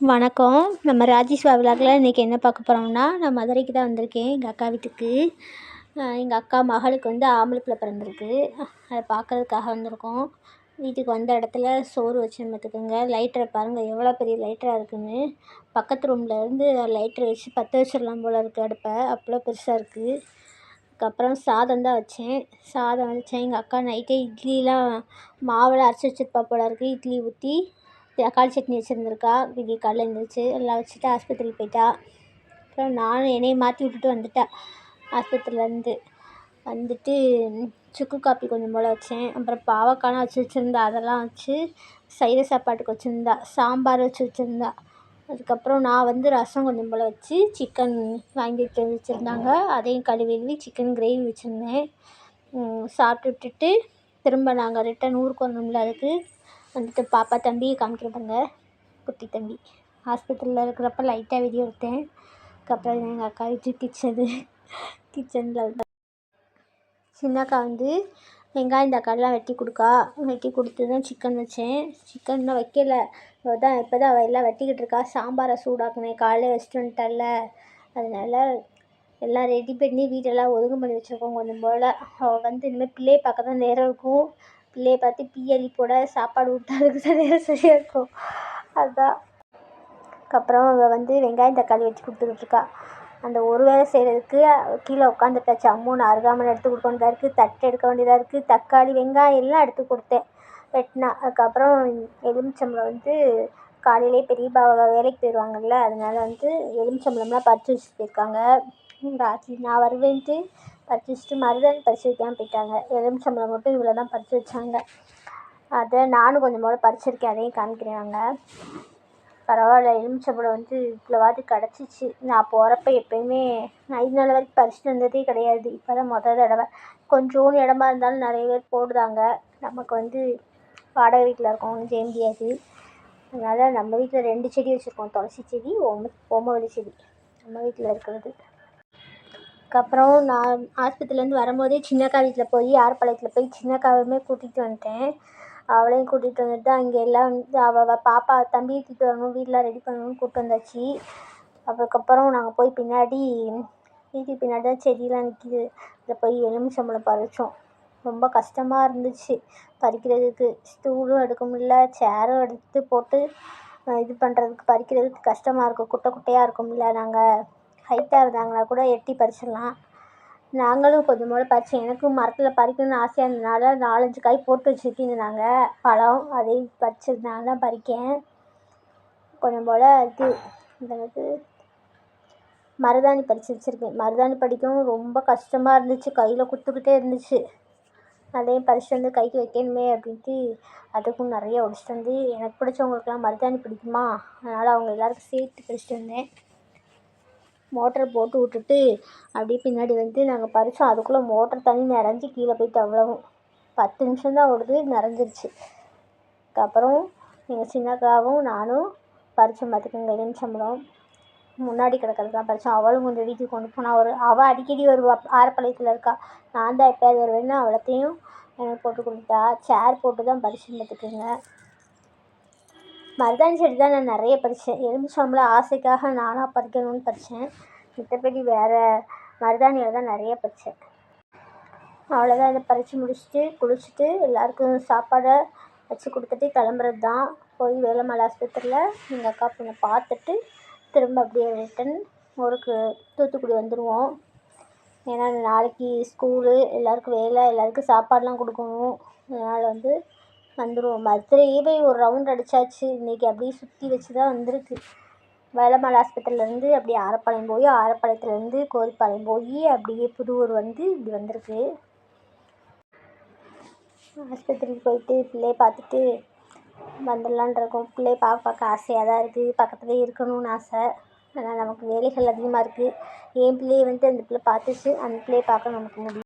வணக்கம். நம்ம ராஜேஸ்வா விழாக்கில் இன்றைக்கி என்ன பார்க்க போகிறோம்னா நான் மதுரைக்கு தான் வந்திருக்கேன் எங்கள் அக்கா வீட்டுக்கு. எங்கள் அக்கா மகளுக்கு வந்து ஆம்பளைப்பில் பிறந்திருக்கு. அதை பார்க்கறதுக்காக வந்திருக்கோம். வீட்டுக்கு வந்த இடத்துல சோறு வச்சேன் பார்த்துக்கோங்க. லைட்டரை பாருங்கள் எவ்வளோ பெரிய லைட்டராக இருக்குதுன்னு பக்கத்து ரூமில் இருந்து லைட்டரை வச்சு பற்ற வச்சிடலாம் போல் இருக்குது அடுப்பை. அவ்வளோ பெருசாக இருக்குது அதுக்கப்புறம் சாதம் தான் வச்சேன். சாதம் வச்சேன். எங்கள் அக்கா நைட்டே இட்லிலாம் மாவெல்லாம் அரைச்சி வச்சிருப்பா போல் இருக்குது இட்லி ஊற்றி தக்காளி சட்னி வச்சுருந்துருக்கா விடிய காலைல எழுந்திரிச்சி எல்லாம் வச்சுட்டு ஆஸ்பத்திரிக்கு போயிட்டா. அப்புறம் நானும் என்னையை மாற்றி விட்டுட்டு வந்துட்டேன் ஆஸ்பத்திரியிலேருந்து வந்துட்டு சுக்கு காப்பி கொஞ்சம் போல் வச்சேன். அப்புறம் பாவக்காய்லாம் வச்சு வச்சுருந்தா அதெல்லாம் வச்சு சைவ சாப்பாட்டுக்கு வச்சுருந்தா சாம்பார் வச்சு வச்சுருந்தா. அதுக்கப்புறம் நான் வந்து ரசம் கொஞ்சம் போல் வச்சு சிக்கன் வாங்கி வச்சுருந்தாங்க. அதையும் கழுவி சிக்கன் கிரேவி வச்சுருந்தேன். சாப்பிட்டு விட்டுட்டு திரும்ப நாங்கள் ரிட்டன் ஊருக்கு வரணும்ல அதுக்கு. வந்துட்டு பாப்பா தம்பியை காமிக்கிறேன் குட்டி தம்பி. ஹாஸ்பிட்டலில் இருக்கிறப்ப லைட்டாக வீடியோ எடுத்தேன். அதுக்கப்புறம் எங்கள் அக்கா வீட்டு கிச்சனு கிச்சனில் சின்னக்கா வந்து வெங்காயம் தக்காளிலாம் வெட்டி கொடுக்கா. வெட்டி கொடுத்து தான் சிக்கன் வச்சேன். சிக்கன் இன்னும் வைக்கல. தான் இப்போ தான் அவள் எல்லாம் வெட்டிக்கிட்டு இருக்கா. சாம்பாரை சூடாக்குனேன் காலையில் வச்சுட்டு வந்துட்டல அதனால் எல்லாம் ரெடி பண்ணி வீடெல்லாம் ஒழுங்கு பண்ணி வச்சுருக்கோம் கொஞ்சம் போல். அவள் வந்து இனிமேல் பிள்ளையை பார்க்க தான் நேரம் இருக்கும். பிள்ளையை பார்த்து பீ போட சாப்பாடு ஊட்டுறதுக்கு சரியாக சரியாக இருக்கும் அதுதான் அதுக்கப்புறம் அவள் வந்து வெங்காயம் தக்காளி வச்சு கொடுத்துக்கிட்டுருக்கா. அந்த ஒரு வேலை செய்கிறதுக்கு கீழே உட்காந்துட்டாச்சு அம்மூன்னு அருகாமல் எடுத்து கொடுக்க வேண்டியதாக இருக்குது தட்டு எடுக்க வேண்டியதாக இருக்குது தக்காளி வெங்காயம் எல்லாம் எடுத்து கொடுத்தேன். வெட்டினா. அதுக்கப்புறம் எலுமிச்சம்பழம் வந்து காலையிலே பாவா வேலைக்கு போயிடுவாங்கல்ல அதனால் வந்து எலுமிச்சம்பழம்லாம் பறித்து வச்சுட்டு போயிருக்காங்க. ராத்திரி நான் வருவேன்ட்டு பறித்து வச்சுட்டு மருதாணி பறித்து வைக்காமல் போயிட்டாங்க. எலுமிச்சம்பழம் மட்டும் இவ்வளோ தான் பறித்து வச்சாங்க. அதை நானும் கொஞ்சம் போல் பறிச்சிருக்கேன். அதையும் காமிக்கிறாங்க பரவாயில்ல எலுமிச்சம்பழம் வந்து இவ்வளோவாது கிடச்சிச்சு. நான் போகிறப்ப எப்போயுமே நான் நாள் வரைக்கும் பறிச்சுட்டு வந்ததே கிடையாது. இப்போ தான் மொதல் தடவை. கொஞ்சோண்டு இடமா இருந்தாலும் நிறைய பேர் போடுறாங்க. நமக்கு வந்து வாடகை வீட்டில் இருக்கோம் செய்ய முடியாது அதனால் நம்ம வீட்டில் ரெண்டு செடி வச்சுருக்கோம். துளசி செடி ஓம ஓமவல்லி செடி. நம்ம வீட்டில் இருக்கிறது. அதுக்கப்புறம் நான் ஆஸ்பத்திரிலேருந்து வரும்போதே சின்னக்கா வீட்டில் போய் யார்பாளையத்தில் போய் சின்னக்காவையுமே கூட்டிகிட்டு வந்துட்டேன். அவளையும் கூட்டிகிட்டு வந்துட்டு அங்கே எல்லாம் வந்து அவள் அவள் பாப்பா தம்பியை தூக்கிட்டு வரணும் வீடெலாம் ரெடி பண்ணணும்னு கூப்பிட்டு வந்தாச்சு. அதுக்கப்புறம் நாங்கள் போய் பின்னாடி வீட்டுக்கு பின்னாடி தான் செடியெலாம் நிற்கிது அதில் போய் எலுமிச்சம்பழம் பறித்தோம் ரொம்ப கஷ்டமாக இருந்துச்சு பறிக்கிறதுக்கு. ஸ்டூலும் எடுக்க முடியல சேரும் எடுத்து போட்டு இது பண்ணுறதுக்கு பறிக்கிறதுக்கு கஷ்டமாக இருக்கும். குட்டை குட்டையாக இருக்கும்ல நாங்கள் ஹைட்டாக இருந்தாங்கன்னா கூட எட்டி பறிச்சிடலாம். நாங்களும் கொஞ்சம் போல் பறித்தோம் எனக்கும் மரத்தில் பறிக்கணும்னு ஆசையாக இருந்ததுனால நாலஞ்சு காய் போட்டு வச்சுருக்கீங்க நாங்கள் பழம் அதையும் பறிச்சதுனால தான் பறிக்கேன். கொஞ்சம் போல் இது என்னது? மருதாணி பறித்து வச்சுருக்கேன். மருதாணி படிக்கவும் ரொம்ப கஷ்டமாக இருந்துச்சு. கையில் குத்துக்கிட்டே இருந்துச்சு. அதையும் பறிச்சுட்டு வந்து கைக்கு வைக்கணுமே அப்படின்ட்டு அதுக்கும் நிறைய ஒடிச்சிட்டு வந்து எனக்கு பிடிச்சவங்களுக்குலாம் மருதாணி பிடிக்குமா? அதனால் அவங்க எல்லாருக்கும் சேர்த்து பறிச்சுட்டு வந்தேன். மோட்டரை போட்டு விட்டுட்டு அப்படியே பின்னாடி வந்து நாங்கள் பறித்தோம் அதுக்குள்ளே மோட்டர் தண்ணி நிறைஞ்சி கீழே போயிட்டு அவ்வளவும். பத்து நிமிஷம் தான் ஓடுது நிறைஞ்சிருச்சு. அதுக்கப்புறம் எங்கள் சின்னக்காவும் நானும் பறித்தோம் பார்த்துக்கோங்க எலுமிச்சம்பழம் முன்னாடி கிடக்கிறதுலாம் பறித்தோம் அவளும் கொஞ்சம் வீட்டுக்கு கொண்டு போனால் ஒரு அவள் அடிக்கடி ஒரு ஆரப்பாளையத்தில் இருக்கா. நான் தான் எப்போயாவது வருவேன்னா அவளத்தையும் எனக்கு போட்டு கொடுத்தா சேர் போட்டு தான் பறித்தேன் பார்த்துக்கோங்க மருதாணி செடி தான் நான் நிறைய பறித்தேன் எலுமிச்சம்பழம் ஆசைக்காக நானாக பறிக்கணும்னு பறித்தேன் மத்தபடி வேறு மருதாணியில் தான் நிறைய பறித்தேன் அவ்வளோதான் இதை பறித்து முடிச்சுட்டு குளிச்சுட்டு எல்லாருக்கும் சாப்பாடை வச்சு கொடுத்துட்டு கிளம்புறது தான் போய் வேலம்மாள் ஆஸ்பத்திரியில் எங்கள் அக்கா பொண்ணை பார்த்துட்டு திரும்ப அப்படியே ரிட்டன் ஊருக்கு தூத்துக்குடி வந்துடுவோம் ஏன்னா நாளைக்கு ஸ்கூலு எல்லாருக்கும் வேலை எல்லாருக்கும் சாப்பாடெலாம் கொடுக்கணும். அதனால் வந்து வந்துடுவோம் மதுரையே போய் ஒரு ரவுண்ட் அடித்தாச்சு இன்றைக்கி அப்படியே சுற்றி வச்சு தான் வந்திருக்கு வேலம்மாள் ஆஸ்பத்திரியிலேருந்து அப்படியே ஆரப்பாளையம் போய் ஆரப்பாளையத்துலேருந்து கோரிப்பாளையம் போய் அப்படியே புதுவூர் வந்து இப்படி வந்திருக்கு. ஆஸ்பத்திரிக்கு போயிட்டு பிள்ளையை பார்த்துட்டு வந்துடலான் இருக்கோம். பிள்ளையை பார்க்க பார்க்க ஆசையாக தான் இருக்குது பக்கத்துலேயே இருக்கணும்னு ஆசை. ஆனால் நமக்கு வேலைகள் அதிகமாக இருக்குது என் பிள்ளையை வந்து அந்த பிள்ளை பார்த்துச்சு. அந்த பிள்ளையை பார்க்க நமக்கு முடியும்